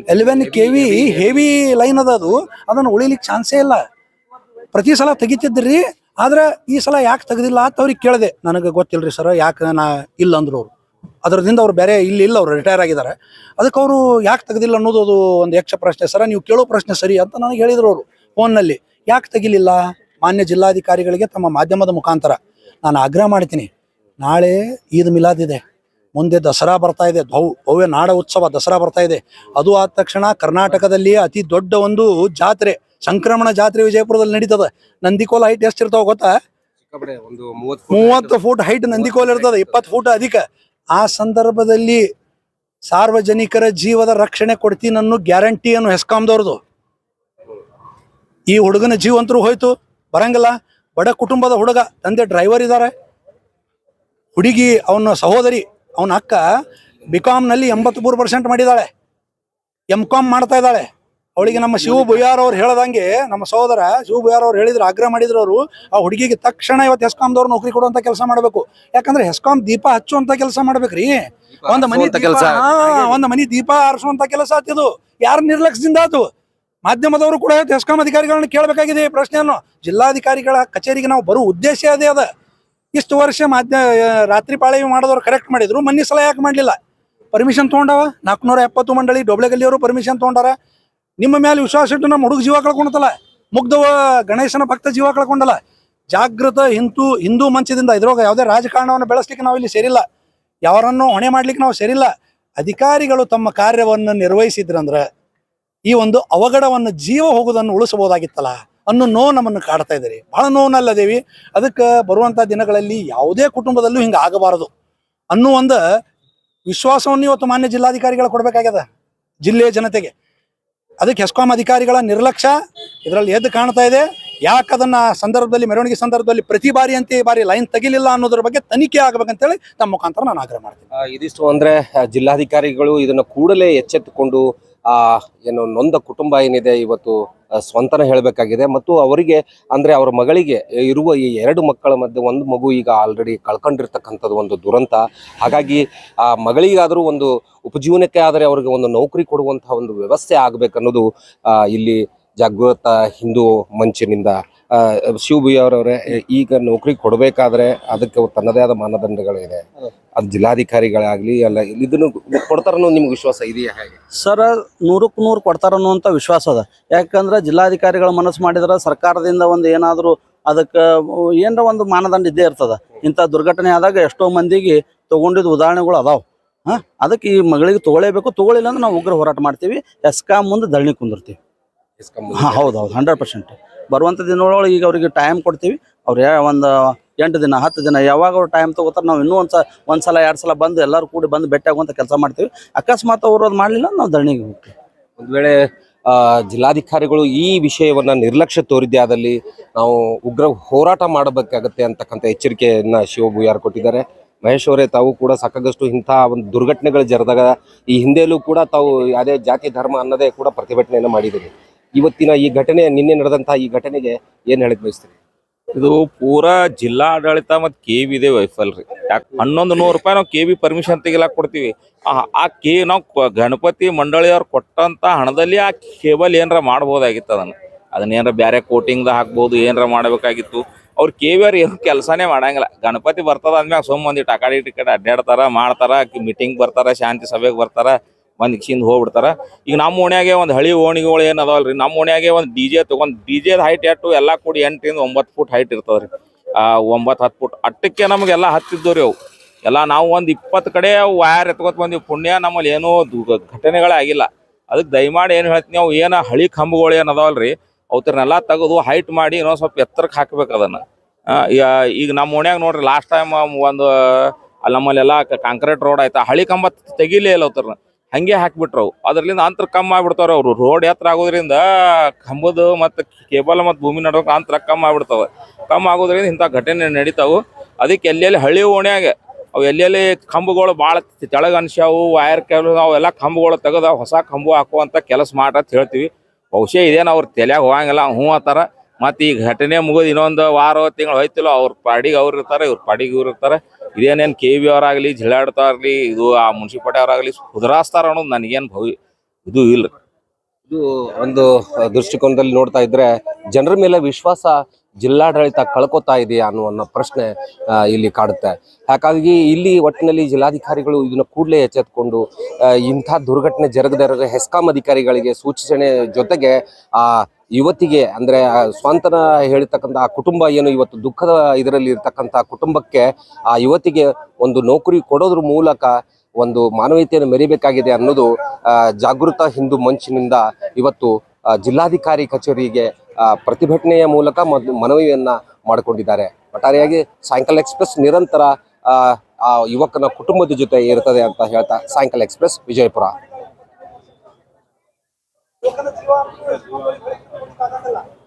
Eleven K V heavy line ಅದ ಅದು. ಅದನ್ನ ಉಳಿಲಿಕ್ಕೆ ಚಾನ್ಸೇ ಇಲ್ಲ. ಪ್ರತಿ ಸಲ ತೆಗಿತಿದ್ರಿ, ಆದ್ರೆ ಈ ಸಲ ಯಾಕೆ ತೆಗೆದಿಲ್ಲ ಅಂತ ಅವ್ರಿಗೆ ಕೇಳಿದೆ. ನನಗೆ ಗೊತ್ತಿಲ್ಲರಿ ಸರ್ ಯಾಕೆ ನಾ ಇಲ್ಲ ಅಂದ್ರು ಅವರು. ಅದರದಿಂದ ಅವ್ರು ಬೇರೆ ಇಲ್ಲಿ ಇಲ್ಲ, ಅವ್ರು ರಿಟೈರ್ ಆಗಿದ್ದಾರೆ. ಅದಕ್ಕೆ ಅವರು ಯಾಕೆ ತೆಗೆದಿಲ್ಲ ಅನ್ನೋದು ಅದು ಒಂದು ಯಕ್ಷ ಪ್ರಶ್ನೆ. ಸರ ನೀವು ಕೇಳೋ ಪ್ರಶ್ನೆ ಸರಿ ಅಂತ ನನಗೆ ಹೇಳಿದ್ರು ಅವರು ಫೋನ್ನಲ್ಲಿ ಯಾಕೆ ತೆಗಿಲಿಲ್ಲ? ಮಾನ್ಯ ಜಿಲ್ಲಾಧಿಕಾರಿಗಳಿಗೆ ತಮ್ಮ ಮಾಧ್ಯಮದ ಮುಖಾಂತರ. ನಾನು ಆಗ್ರಹ ಮಾಡ್ತೀನಿ. ನಾಳೆ ಈದ್ ಮಿಲಾದ್ ಇದೆ. ಮುಂದೆ ದಸರಾ ಬರ್ತಾ ಇದೆ. ಭವ್, ಭವ್ಯ ನಾಡ ಉತ್ಸವ ದಸರಾ ಬರ್ತಾ ಇದೆ. ಅದು ಆದ ತಕ್ಷಣ ಕರ್ನಾಟಕದಲ್ಲಿ ಅತಿ ದೊಡ್ಡ ಒಂದು ಜಾತ್ರೆ. ಸಂಕ್ರಮಣ ಜಾತ್ರೆ ವಿಜಯಪುರದಲ್ಲಿ ನಡೀತದ. ನಂದಿಕೋಲ ಹೈಟ್ ಎಷ್ಟು ಇರ್ತಾವ ಗೊತ್ತಾ ಮೂವತ್ತು ಫೂಟ್ ಹೈಟ್ ನಂದಿಕೋಲ್ ಇರ್ತದೆ ಇಪ್ಪತ್ತು ಫೂಟ್ ಅಧಿಕ. ಆ ಸಂದರ್ಭದಲ್ಲಿ ಸಾರ್ವಜನಿಕರ ಜೀವದ ರಕ್ಷಣೆ ಕೊಡ್ತೀನಿ ಅನ್ನೋ ಗ್ಯಾರಂಟಿಯನ್ನು ಹೆಸ್ಕಾಂದವ್ರದು ಈ ಹುಡುಗನ ಜೀವಂತರು ಹೋಯ್ತು ಬರಂಗಿಲ್ಲ. ಬಡ ಕುಟುಂಬದ ಹುಡುಗ ತಂದೆ ಡ್ರೈವರ್ ಇದ್ದಾರೆ ಹುಡುಗಿ ಅವನ ಸಹೋದರಿ ಅವನ ಅಕ್ಕ ಬಿ ನಲ್ಲಿ ಎಂಬತ್ತ್ ಮೂರು ಪರ್ಸೆಂಟ್ ಮಾಡಿದಾಳೆ. ಎಂ ಕಾಮ್ ಮಾಡ್ತಾ ಇದ್ದಾಳೆ. ಅವಳಿಗೆ ನಮ್ಮ ಶಿವ ಬುಯಾರ್ ಅವ್ರು ಹೇಳ್ದಂಗೆ ನಮ್ಮ ಸಹೋದರ ಶಿವ ಬುಯಾರ್ ಅವ್ರು ಹೇಳಿದ್ರು ಆಗ್ರಹ ಮಾಡಿದ್ರು ಅವರು ಆ ಹುಡುಗಿಗೆ ತಕ್ಷಣ ಇವತ್ತು ಹೆಸ್ಕಾಮ್ದವ್ರು ನೌಕರಿ ಕೊಡುವಂತ ಕೆಲಸ ಮಾಡಬೇಕು. ಯಾಕಂದ್ರೆ ಹೆಸ್ಕಾಂ ದೀಪ ಹಚ್ಚುವಂತ ಕೆಲಸ ಮಾಡ್ಬೇಕ್ರಿ. ಒಂದ್ ಮನಿ ಕೆಲಸ. ಒಂದ್ ಮನಿ ದೀಪ ಆರಿಸುವಂತ ಕೆಲಸ ಆತಿದು ಯಾರ ನಿರ್ಲಕ್ಷ್ಯದಿಂದ ಆತು ಮಾಧ್ಯಮದವರು ಕೂಡ ಹೆಸ್ಕಾಂ ಅಧಿಕಾರಿಗಳನ್ನ ಕೇಳಬೇಕಾಗಿದೆ ಈ ಪ್ರಶ್ನೆಯನ್ನು. ಜಿಲ್ಲಾಧಿಕಾರಿಗಳ ಕಚೇರಿಗೆ ನಾವು ಬರೋ ಉದ್ದೇಶ ಅದೇ ಅದ. ಇಷ್ಟು ವರ್ಷ ಮಾಧ್ಯ ರಾತ್ರಿ ಪಾಳಿ ಮಾಡೋದವ್ರು ಕರೆಕ್ಟ್ ಮಾಡಿದ್ರು ಮನ್ನಿ ಸಲ ಯಾಕೆ ಮಾಡಲಿಲ್ಲ? ಪರ್ಮಿಷನ್ ತೊಗೊಂಡವ? ನಾಲ್ಕುನೂರ ಎಪ್ಪತ್ತು ಮಂಡಳಿ ಡೊಬ್ಳೆಗಲ್ಲಿಯವರು ಪರ್ಮಿಷನ್ ತೊಗೊಂಡಾರ? ನಿಮ್ಮ ಮೇಲೆ ವಿಶ್ವಾಸ ಇಟ್ಟು ನಮ್ಮ ಹುಡುಗ ಜೀವ ಕಳ್ಕೊಂಡಲ್ಲ ಮುಗ್ಧವ ಗಣೇಶನ ಭಕ್ತ ಜೀವ ಕಳ್ಕೊಂಡಲ್ಲ. ಜಾಗೃತ ಹಿಂದೂ ಹಿಂದೂ ಮಂಚದಿಂದ ಇದ್ರೊಳಗ ಯಾವುದೇ ರಾಜಕಾರಣವನ್ನು ಬೆಳೆಸ್ಲಿಕ್ಕೆ ನಾವು ಇಲ್ಲಿ ಸೇರಿಲ್ಲ. ಯಾರನ್ನು ಹೊಣೆ ಮಾಡ್ಲಿಕ್ಕೆ ನಾವು ಸೇರಿಲ್ಲ. ಅಧಿಕಾರಿಗಳು ತಮ್ಮ ಕಾರ್ಯವನ್ನು ನಿರ್ವಹಿಸಿದ್ರಂದ್ರೆ ಈ ಒಂದು ಅವಘಡವನ್ನು ಜೀವ ಹೋಗೋದನ್ನು ಉಳಿಸಬಹುದಾಗಿತ್ತಲ್ಲ. ಅನ್ನೋ ನೋವು ನಮ್ಮನ್ನು ಕಾಡ್ತಾ ಇದ್ದೀರಿ ಬಹಳ ನೋವನ್ನಲ್ಲದೇವಿ ಅದಕ್ಕೆ ಬರುವಂತ ದಿನಗಳಲ್ಲಿ ಯಾವುದೇ ಕುಟುಂಬದಲ್ಲೂ ಹಿಂಗೆ ಆಗಬಾರದು ಅನ್ನೋ ಒಂದು ವಿಶ್ವಾಸವನ್ನು ಇವತ್ತು ಮಾನ್ಯ ಜಿಲ್ಲಾಧಿಕಾರಿಗಳು ಕೊಡಬೇಕಾಗ್ಯದ. ಜಿಲ್ಲೆಯ ಜನತೆಗೆ. ಅದಕ್ಕೆ ಹೆಸ್ಕಾಂ ಅಧಿಕಾರಿಗಳ ನಿರ್ಲಕ್ಷ್ಯ ಇದರಲ್ಲಿ ಎದ್ದು ಕಾಣ್ತಾ ಇದೆ. ಯಾಕೆ ಅದನ್ನ ಸಂದರ್ಭದಲ್ಲಿ, ಮೆರವಣಿಗೆ ಸಂದರ್ಭದಲ್ಲಿ ಪ್ರತಿ ಬಾರಿ ಅಂತ ಈ ಬಾರಿ ಲೈನ್ ತೆಗಿಲಿಲ್ಲ ಅನ್ನೋದ್ರ ಬಗ್ಗೆ ತನಿಖೆ ಆಗ್ಬೇಕಂತೇಳಿ ತಮ್ಮ ಮುಖಾಂತರ ನಾನು ಆಗ್ರಹ ಮಾಡ್ತೀನಿ. ಇದಿಷ್ಟು ಅಂದ್ರೆ ಜಿಲ್ಲಾಧಿಕಾರಿಗಳು ಇದನ್ನು ಕೂಡಲೇ ಎಚ್ಚೆತ್ತುಕೊಂಡು ಏನು ನೊಂದ ಕುಟುಂಬ ಏನಿದೆ ಇವತ್ತು ಸ್ವಂತನ ಹೇಳಬೇಕಾಗಿದೆ. ಮತ್ತು ಅವರಿಗೆ, ಅಂದ್ರೆ ಅವರ ಮಗಳಿಗೆ ಇರುವ ಈ ಎರಡು ಮಕ್ಕಳ ಮಧ್ಯೆ ಒಂದು ಮಗು ಈಗ ಆಲ್ರೆಡಿ ಕಳ್ಕೊಂಡಿರ್ತಕ್ಕಂಥದ್ದು ಒಂದು ದುರಂತ. ಹಾಗಾಗಿ ಆ ಮಗಳಿಗಾದರೂ ಒಂದು ಉಪಜೀವನಕ್ಕೆ ಆದರೆ ಅವರಿಗೆ ಒಂದು ನೌಕರಿ ಕೊಡುವಂತಹ ಒಂದು ವ್ಯವಸ್ಥೆ ಆಗ್ಬೇಕನ್ನೋದು ಇಲ್ಲಿ ಜಾಗೃತ ಹಿಂದೂ ಮಂಚಿನಿಂದ ಆ, ಶಿವಬಿ ಅವರವರೇ ಈಗ ನೌಕರಿ ಕೊಡಬೇಕಾದ್ರೆ ಅದಕ್ಕೆ ತನ್ನದೇ ಆದ ಮಾನದಂಡಗಳಿದೆ. ಅದು ಜಿಲ್ಲಾಧಿಕಾರಿಗಳಾಗ್ಲಿ ಅಲ್ಲ ಇದನ್ನು ಕೊಡ್ತಾರನ್ನೋ ನಿಮ್ಗೆ ವಿಶ್ವಾಸ ಇದೆಯಾ ಹೇಗೆ? ಸರ್ ನೂರಕ್ಕೆ ನೂರು ಕೊಡ್ತಾರ ಅನ್ನುವಂಥ ವಿಶ್ವಾಸ ಅದ. ಯಾಕಂದ್ರೆ ಜಿಲ್ಲಾಧಿಕಾರಿಗಳ ಮನಸ್ಸು ಮಾಡಿದ್ರೆ ಸರ್ಕಾರದಿಂದ ಒಂದು ಏನಾದರೂ ಅದಕ್ಕೆ ಏನರ ಒಂದು ಮಾನದಂಡ ಇದ್ದೇ ಇರ್ತದ. ಇಂಥ ದುರ್ಘಟನೆ ಆದಾಗ ಎಷ್ಟೋ ಮಂದಿಗೆ ತೊಗೊಂಡಿದ್ದು ಉದಾಹರಣೆಗಳು ಅದಾವೆ. ಹಾಂ? ಅದಕ್ಕೆ ಈ ಮಗಳಿಗೆ ತಗೊಳ್ಳೇಬೇಕು. ತಗೊಳ್ಳಿಲ್ಲ ಅಂದ್ರೆ ನಾವು ಉಗ್ರ ಹೋರಾಟ ಮಾಡ್ತೀವಿ. ಎಸ್ಕಾಂ ಮುಂದೆ ಧರಣಿ ಕುಂದಿರ್ತೀವಿ. ಹೌದು ಹೌದು ಹಂಡ್ರೆಡ್ ಪರ್ಸೆಂಟ್. ಬರುವಂಥ ದಿನಗಳೊಳಗೆ ಈಗ ಅವರಿಗೆ ಟೈಮ್ ಕೊಡ್ತೀವಿ. ಅವ್ರು ಒಂದು ಎಂಟು ದಿನ, ಹತ್ತು ದಿನ, ಯಾವಾಗ ಅವ್ರು ಟೈಮ್ ತೊಗೋತಾರೆ, ನಾವು ಇನ್ನೂ ಒಂದು ಒಂದು ಸಲ ಎರಡು ಸಲ ಬಂದು ಎಲ್ಲರೂ ಕೂಡಿ ಬಂದು ಭೇಟಿ ಕೆಲಸ ಮಾಡ್ತೀವಿ. ಅಕಸ್ಮಾತ್ ಅವರು ಅದು ಮಾಡಲಿಲ್ಲ, ನಾವು ಧರಣಿಗೆ ಹೋಗ್ತೀವಿ. ಒಂದು ವೇಳೆ ಜಿಲ್ಲಾಧಿಕಾರಿಗಳು ಈ ವಿಷಯವನ್ನ ನಿರ್ಲಕ್ಷ್ಯ ತೋರಿದ್ದೆ ಆದಲ್ಲಿ ನಾವು ಉಗ್ರ ಹೋರಾಟ ಮಾಡಬೇಕಾಗತ್ತೆ ಅಂತಕ್ಕಂಥ ಎಚ್ಚರಿಕೆಯನ್ನು ಶಿವಬು ಯಾರು ಕೊಟ್ಟಿದ್ದಾರೆ. ಮಹೇಶ್ ಅವರೇ, ತಾವು ಕೂಡ ಸಾಕಾಗಷ್ಟು ಇಂಥ ಒಂದು ದುರ್ಘಟನೆಗಳು ಜರದಾಗ ಈ ಹಿಂದೆಯಲ್ಲೂ ಕೂಡ ತಾವು ಯಾವುದೇ ಜಾತಿ, ಧರ್ಮ ಅನ್ನೋದೇ ಕೂಡ ಪ್ರತಿಭಟನೆಯನ್ನು ಮಾಡಿದ್ದೀರಿ. ಇವತ್ತಿನ ಈ ಘಟನೆ, ನಿನ್ನೆ ನಡೆದಂತಹ ಈ ಘಟನೆಗೆ ಏನ್ ಹೇಳಕ್ ಬಯಸ್ತೀರಿ? ಇದು ಪೂರಾ ಜಿಲ್ಲಾ ಆಡಳಿತ ಮತ್ತು ಕೆ ಬಿ ಇದೆ ವೈಫಲ್ರಿ ಯಾಕೆ ಹನ್ನೊಂದು ನೂರು ರೂಪಾಯಿ ನಾವು ಕೆ ಬಿ ಪರ್ಮಿಷನ್ ತೆಗಿಲಾಕ್ ಕೊಡ್ತೀವಿ. ಆ- ಕೆ ನಾವು ಗಣಪತಿ ಮಂಡಳಿಯವ್ರು ಕೊಟ್ಟಂತ ಹಣದಲ್ಲಿ ಆ ಕೇಬಲ್ ಏನರ ಮಾಡ್ಬೋದಾಗಿತ್ತು ಅದನ್ನ. ಅದನ್ನ ಏನಾರ ಬೇರೆ ಕೋಟಿಂಗ್ದ ಹಾಕ್ಬೋದು, ಏನರ ಮಾಡಬೇಕಾಗಿತ್ತು. ಅವ್ರು ಕೆ ವಿ ಅವ್ರು ಏನು ಕೆಲಸನೇ ಮಾಡಂಗಿಲ್ಲ. ಗಣಪತಿ ಬರ್ತದ ಅಂದ್ಮ್ಯಾಗ ಸುಮ್ಮ ಮಂದಿ ಆ ಕಡೆ ಈ ಕಡೆ ಅಡ್ಡಾಡ್ತಾರ ಮಾಡ್ತಾರ ಮೀಟಿಂಗ್ ಬರ್ತಾರ, ಶಾಂತಿ ಸಭೆಗೆ ಬರ್ತಾರ. ಒಂದ್ ಕಿಸಿಂದ ಹೋಗ್ಬಿಡ್ತಾರ. ಈಗ ನಮ್ಮ ಓಣ್ಯಾಗೆ ಒಂದು ಹಳಿ ಓಣಿಗಳು ಏನ್ ಅದಾವಲ್ರಿ? ನಮ್ಮ ಓಣ್ಯಾಗೆ ಒಂದು ಡಿ ಜೆ ತಗೊಂಡ್, ಡಿ ಜೆ ಹೈಟ್ ಎಟ್ಟು ಎಲ್ಲ ಕೂಡಿ ಎಂಟರಿಂದ ಒಂಬತ್ತು ಫುಟ್ ಹೈಟ್ ಇರ್ತದ್ರಿ. ಆ, ಒಂಬತ್ತು ಹತ್ತು ಫುಟ್. ಅಟ್ಟಕ್ಕೆ ನಮಗೆಲ್ಲ ಹತ್ತಿದ್ದು ರೀ ಅವು. ಎಲ್ಲ ನಾವು ಒಂದು ಇಪ್ಪತ್ತು ಕಡೆ ವಯರ್ ಎತ್ಕೊತ್ ಬಂದೀವಿ. ಪುಣ್ಯ ನಮ್ಮಲ್ಲಿ ಏನೂ ಘಟನೆಗಳೇ ಆಗಿಲ್ಲ. ಅದಕ್ಕೆ ದಯಮಾಡಿ ಏನು ಹೇಳ್ತೀನಿ ಅವು, ಏನು ಹಳಿ ಕಂಬಗಳು ಏನು ಅದಾವಲ್ರಿ ಅವತ್ರನ್ನೆಲ್ಲ ತೆಗೆದು ಹೈಟ್ ಮಾಡಿ ಇನ್ನೊಂದು ಸ್ವಲ್ಪ ಎತ್ತರಕ್ಕೆ ಹಾಕ್ಬೇಕು ಅದನ್ನ. ಈಗ ನಮ್ಮ ಓಣ್ಯಾಗ ನೋಡ್ರಿ ಲಾಸ್ಟ್ ಟೈಮ್ ಒಂದು, ಅಲ್ಲಿ ನಮ್ಮಲ್ಲೆಲ್ಲ ಕಾಂಕ್ರೀಟ್ ರೋಡ್ ಆಯ್ತು. ಹಳಿ ಕಂಬ ತೆಗಿಲೇ ಇಲ್ಲ ಅವತ್ರನ್ನ ಹಂಗೆ ಹಾಕ್ಬಿಟ್ರು. ಅವು ಅದ್ರಲ್ಲಿಂದ ಅಂತರ ಕಮ್ಮಿ ಆಗ್ಬಿಡ್ತಾರ ಅವರು. ರೋಡ್ ಎತ್ತರ ಆಗೋದ್ರಿಂದ ಕಂಬದ ಮತ್ತು ಕೇಬಲ್ ಮತ್ತು ಭೂಮಿ ನಡುವೆ ಅಂತರ ಕಮ್ಮಿ ಆಗ್ಬಿಡ್ತಾವ. ಕಮ್ಮಿ ಆಗೋದ್ರಿಂದ ಇಂಥ ಘಟನೆ ನಡೀತಾವೆ. ಅದಕ್ಕೆ ಎಲ್ಲೆಲ್ಲಿ ಹಳ್ಳಿ ಓಣ್ಯಾಗ ಅವು ಎಲ್ಲೆಲ್ಲಿ ಕಂಬಗಳು ಭಾಳ ತೆಳಗ ಅನ್ಸ್ಯಾವು ವೈರ್ ಕೇಬಲ್ ಅವೆಲ್ಲ ಕಂಬಗಳು ತೆಗೆದ ಹೊಸ ಕಂಬ ಹಾಕುವಂಥ ಕೆಲಸ ಮಾಡ್ರಿ ಅಂತ ಹೇಳ್ತೀವಿ. ಬಹುಶಃ ಇದೇನು ಅವ್ರ ತಲೆಯಾಗ ಹೋಗಂಗಿಲ್ಲ. ಹ್ಞೂ ಅಂತಾರ. ಮತ್ತು ಈ ಘಟನೆ ಮುಗಿದು ಇನ್ನೊಂದು ವಾರ ತಿಂಗಳು ಹೋಯ್ತಿಲ್ಲ, ಅವ್ರ ಪಾಡಿಗೆ ಅವ್ರು ಇರ್ತಾರೆ, ಇವ್ರ ಪಾಡಿಗೆ ಇವ್ರು ಇರ್ತಾರೆ. ಇದೇನೇನು ಕೆ ವಿ ಅವರಾಗಲಿ ಜಿಲ್ಲಾಡಳಿತವ್ರಾಗಲಿ ಇದು ಆ ಮುನ್ಸಿಪಾಲ್ಟಿ ಅವರಾಗಲಿ ಸುಧಾರಿಸ್ತಾರ ಅನ್ನೋದು ನನಗೇನು ಭವಿ, ಇದು ಇಲ್ಲ. ಇದು ಒಂದು ದೃಷ್ಟಿಕೋನದಲ್ಲಿ ನೋಡ್ತಾ ಇದ್ರೆ ಜನರ ಮೇಲೆ ವಿಶ್ವಾಸ ಜಿಲ್ಲಾಡಳಿತ ಕಳ್ಕೊತಾ ಇದೆಯಾ ಅನ್ನೋ ಪ್ರಶ್ನೆ ಇಲ್ಲಿ ಕಾಡುತ್ತೆ. ಹಾಗಾಗಿ ಇಲ್ಲಿ ಒಟ್ಟಿನಲ್ಲಿ ಜಿಲ್ಲಾಧಿಕಾರಿಗಳು ಇದನ್ನ ಕೂಡಲೇ ಎಚ್ಚೆತ್ಕೊಂಡು ಇಂಥ ದುರ್ಘಟನೆ ಜರುಗದ ಹೆಸ್ಕಾಂ ಅಧಿಕಾರಿಗಳಿಗೆ ಸೂಚನೆ ಜೊತೆಗೆ, ಆ ಯುವತಿಗೆ ಅಂದ್ರೆ ಸ್ವಂತನ ಹೇಳಿರ್ತಕ್ಕಂಥ ಆ ಕುಟುಂಬ ಏನು ಇವತ್ತು ದುಃಖದ ಇದರಲ್ಲಿ ಇರ್ತಕ್ಕಂಥ ಕುಟುಂಬಕ್ಕೆ ಆ ಯುವತಿಗೆ ಒಂದು ನೌಕರಿ ಕೊಡೋದ್ರ ಮೂಲಕ ಒಂದು ಮಾನವೀಯತೆಯನ್ನು ಮೆರಿಬೇಕಾಗಿದೆ ಅನ್ನೋದು ಜಾಗೃತ ಹಿಂದೂ ಮಂಚಿನಿಂದ ಇವತ್ತು ಜಿಲ್ಲಾಧಿಕಾರಿ ಕಚೇರಿಗೆ ಪ್ರತಿಭಟನೆಯ ಮೂಲಕ ಮನವಿಯನ್ನು ಮಾಡಿಕೊಂಡಿದ್ದಾರೆ. ಒಟ್ಟಾರೆಯಾಗಿ ಸಾಯಂಕಾಲ ಎಕ್ಸ್ಪ್ರೆಸ್ ನಿರಂತರ ಆ ಯುವಕನ ಕುಟುಂಬದ ಜೊತೆ ಇರ್ತದೆ ಅಂತ ಹೇಳ್ತಾ ಸಾಯಂಕಾಲ ಎಕ್ಸ್ಪ್ರೆಸ್ ವಿಜಯಪುರ. 刚刚那个